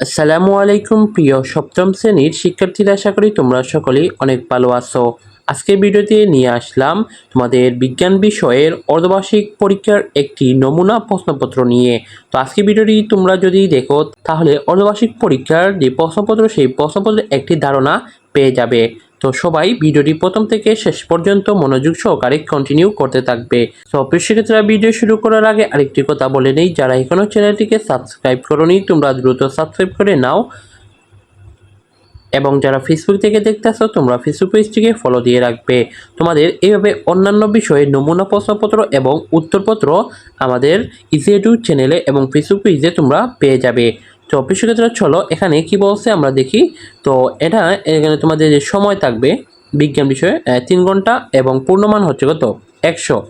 আসসালামু আলাইকুম প্রিয় সপ্তম শ্রেণির শিক্ষার্থীরা, আশা করি তোমরা সকলেই অনেক ভালো আছো। আজকে ভিডিওতে নিয়ে আসলাম তোমাদের বিজ্ঞান বিষয়ের অর্ধবার্ষিক পরীক্ষার একটি নমুনা প্রশ্নপত্র নিয়ে। তো আজকে ভিডিওটি তোমরা যদি দেখো, তাহলে অর্ধবার্ষিক পরীক্ষার যে প্রশ্নপত্র, সেই প্রশ্নপত্রের একটি ধারণা পেয়ে যাবে। তো সবাই ভিডিওটি প্রথম থেকে শেষ পর্যন্ত মনোযোগ সহকারে কন্টিনিউ করতে থাকবে। তো সেক্ষেত্রে ভিডিও শুরু করার আগে আরেকটি কথা বলে নেই, যারা এখনও চ্যানেলটিকে সাবস্ক্রাইব করনি, তোমরা দ্রুত সাবস্ক্রাইব করে নাও। এবং যারা ফেসবুক থেকে দেখতে আসো, তোমরা ফেসবুক পেজটিকে ফলো দিয়ে রাখবে। তোমাদের এইভাবে অন্যান্য বিষয়ে নমুনা প্রশ্নপত্র এবং উত্তরপত্র আমাদের ইজিএডু চ্যানেলে এবং ফেসবুক পেজে তোমরা পেয়ে যাবে। তো কৃষিক্ষেত্রে চলো এখানে কি বলছে আমরা দেখি। তো এটা, এখানে তোমাদের যে সময় থাকবে বিজ্ঞান বিষয়ে তিন ঘণ্টা এবং পূর্ণমান হচ্ছে কত? একশো।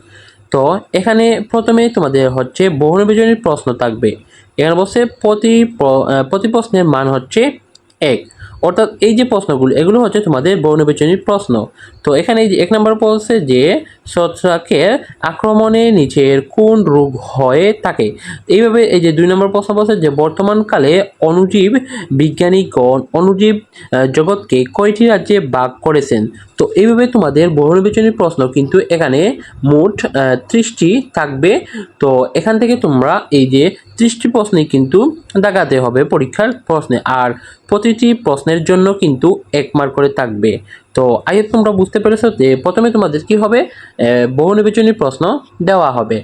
তো এখানে প্রথমে তোমাদের হচ্ছে বহুনির্বাচনী প্রশ্ন থাকবে। এখানে বলছে প্রতি প্র- প্রতি প্রশ্নের মান হচ্ছে এক। অর্থাৎ এই যে প্রশ্নগুলো, এগুলো হচ্ছে তোমাদের বহুনির্বাচনী প্রশ্ন। তো এখানে এই যে এক নম্বর বলছে যে ছত্রাকের আক্রমণে নিচের কোন রোগ হয়ে থাকে এইভাবে এই যে দুই নম্বর প্রশ্ন বলছে যে, বর্তমানকালে অনুজীব বিজ্ঞানীগণ অনুজীব জগৎকে কয়টি রাজ্যে ভাগ করেছেন? তো এইভাবে তোমাদের বহুনির্বাচনী প্রশ্ন কিন্তু এখানে মোট ত্রিশটি থাকবে। তো এখান থেকে তোমরা এই যে ত্রিশটি প্রশ্নে কিন্তু দেখাতে হবে পরীক্ষার প্রশ্নে। আর প্রতিটি প্রশ্নের জন্য কিন্তু এক মার্ক করে থাকবে। তো আই তোমরা বুঝতে পেরেছ যে প্রথমে তোমাদের কি হবে? বহু নির্বাচনী প্রশ্ন দেওয়া হবে।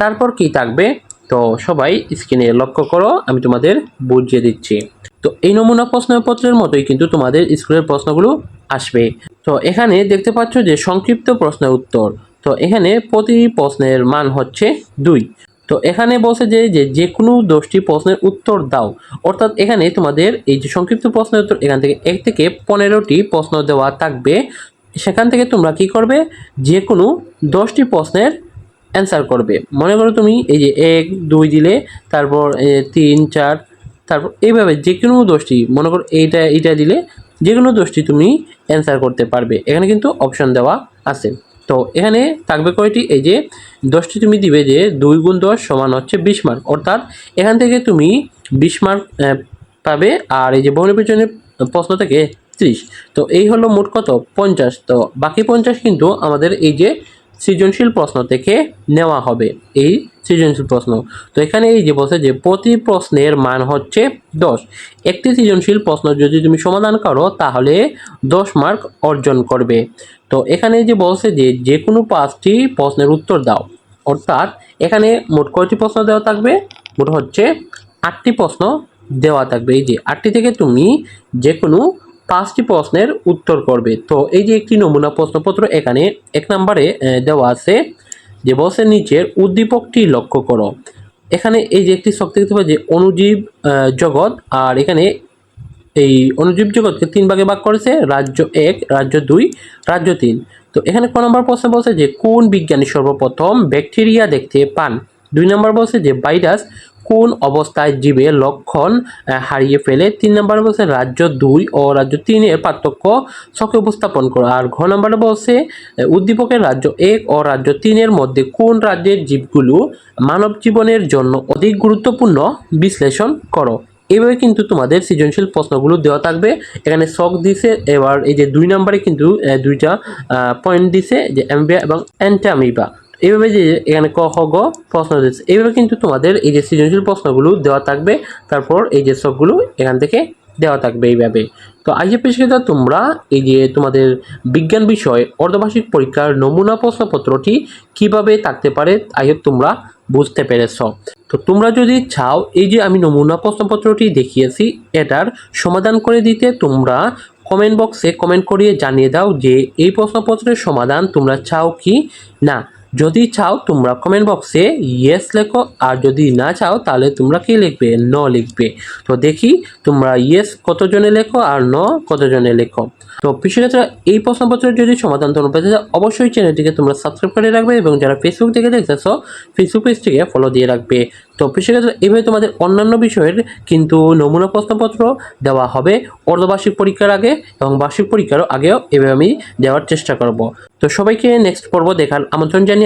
তারপর কি থাকবে? তো সবাই স্ক্রিনে লক্ষ্য করো, আমি তোমাদের বুঝিয়ে দিচ্ছি। তো এই নমুনা প্রশ্নপত্রের মতোই কিন্তু তোমাদের স্কুলের প্রশ্নগুলো আসবে। তো এখানে দেখতে পাচ্ছ যে সংক্ষিপ্ত প্রশ্নের উত্তর। তো এখানে প্রতি প্রশ্নের মান হচ্ছে দুই। তো এখানে বলছে যে যে যে কোনো দশটি প্রশ্নের উত্তর দাও। অর্থাৎ এখানে তোমাদের এই যে সংক্ষিপ্ত প্রশ্নের উত্তর, এখান থেকে এক থেকে পনেরোটি প্রশ্ন দেওয়া থাকবে। সেখান থেকে তোমরা কি করবে? যে কোনো দশটি প্রশ্নের অ্যান্সার করবে। মনে করো তুমি এই যে এক, দুই দিলে, তারপর তিন, চার, তারপর এইভাবে যে কোনো দোষটি মনে করো এইটা এইটা দিলে যে কোনো দোষটি তুমি অ্যান্সার করতে পারবে। এখানে কিন্তু অপশন দেওয়া আছে। তো এখানে থাকবে কয়টি? এই যে, দশটি তুমি দিবে যে দুই গুণ দশ সমান হচ্ছে বিশ মার্ক অর্থাৎ এখান থেকে তুমি বিশ মার্ক পাবে আর এই যে বহুনির্বাচনের প্রশ্ন থেকে ত্রিশ। তো এই হলো মোট কত? পঞ্চাশ। তো বাকি পঞ্চাশ কিন্তু আমাদের এই যে সৃজনশীল প্রশ্ন থেকে নেওয়া হবে। এই সৃজনশীল প্রশ্ন। তো এখানে এই যে বলছে যে, প্রতি প্রশ্নের মান হচ্ছে দশ। একটি সৃজনশীল প্রশ্ন যদি তুমি সমাধান করো, তাহলে দশ মার্ক অর্জন করবে। তো এখানে যে বলছে যে যে কোনো পাঁচটি প্রশ্নের উত্তর দাও। অর্থাৎ এখানে মোট কয়টি প্রশ্ন দেওয়া থাকবে? মোট হচ্ছে আটটি প্রশ্ন দেওয়া থাকবে। এই যে আটটি থেকে তুমি যে কোনো পাঁচটি প্রশ্নের উত্তর করবে। তো এই যে একটি নমুনা প্রশ্নপত্র এখানে এক নম্বরে দেওয়া আছে যে বসে নিচের উদ্দীপকটি লক্ষ্য করো। এখানে এই যে একটি শক্তি দেখতে পাচ্ছি যে অনুজীব জগৎ, আর এখানে এই অনুজীব জগৎকে তিন ভাগে ভাগ করেছে, রাজ্য এক, রাজ্য দুই, রাজ্য তিন। তো এখানে ক নম্বর প্রশ্ন বলছে যে কোন বিজ্ঞানী সর্বপ্রথম ব্যাকটেরিয়া দেখতে পান? দুই নম্বর বলছে যে ভাইরাস কোন অবস্থায় জীবের লক্ষণ হারিয়ে ফেলে? তিন নম্বর বলছে রাজ্য দুই ও রাজ্য তিনের পার্থক্য ছকে উপস্থাপন করো। আর ঘ নম্বরে বলছে উদ্দীপকের রাজ্য এক ও রাজ্য তিনের মধ্যে কোন রাজ্যের জীবগুলো মানব জীবনের জন্য অধিক গুরুত্বপূর্ণ? বিশ্লেষণ করো। এভাবে কিন্তু তোমাদের সৃজনশীল প্রশ্নগুলো দেওয়া থাকবে। এখানে শখ দিছে, এবার এই যে দুই নম্বরে কিন্তু দুইটা পয়েন্ট দিছে, যে অ্যাম্বিয়া এবং অ্যান্টামিবা। এইভাবে যে এখানে ক, খ, গ প্রশ্ন দিচ্ছে, এইভাবে কিন্তু তোমাদের এই যে সৃজনশীল প্রশ্নগুলো দেওয়া থাকবে, তারপর এই যে সবগুলো এখান থেকে দেওয়া থাকবে এইভাবে। তো আজকে পেশাদার তোমরা এই যে তোমাদের বিজ্ঞান বিষয়, অর্ধবার্ষিক পরীক্ষার নমুনা প্রশ্নপত্রটি কীভাবে থাকতে পারে আগে তোমরা বুঝতে পেরেছ। তো তোমরা যদি চাও, এই যে আমি নমুনা প্রশ্নপত্রটি দেখিয়েছি, এটার সমাধান করে দিতে তোমরা কমেন্ট বক্সে কমেন্ট করিয়ে জানিয়ে দাও যে এই প্রশ্নপত্রের সমাধান তোমরা চাও কি না। যদি চাও তোমরা কমেন্ট বক্সে ইয়েস লেখো, আর যদি না চাও তাহলে তোমরা কি লিখবে? ন লিখবে। তো দেখি তোমরা ইয়েস কতজনে লেখো আর ন কতজনে লেখো। তো কৃষিক্ষেত্রে এই প্রশ্নপত্রের যদি সমাধান তোমরা পেতে চাও, অবশ্যই চ্যানেলটিকে তোমরা সাবস্ক্রাইব করে রাখবে এবং যারা ফেসবুক থেকে দেখতেছো ফেসবুক পেজটিকে ফলো দিয়ে রাখবে। তো কৃষিক্ষেত্রে এইভাবে তোমাদের অন্যান্য বিষয়ের কিন্তু নমুনা প্রশ্নপত্র দেওয়া হবে অর্ধবার্ষিক পরীক্ষার আগে এবং বার্ষিক পরীক্ষারও আগেও এভাবে আমি দেওয়ার চেষ্টা করব। তো সবাইকে নেক্সট পর্ব দেখার আমন্ত্রণ জানিয়ে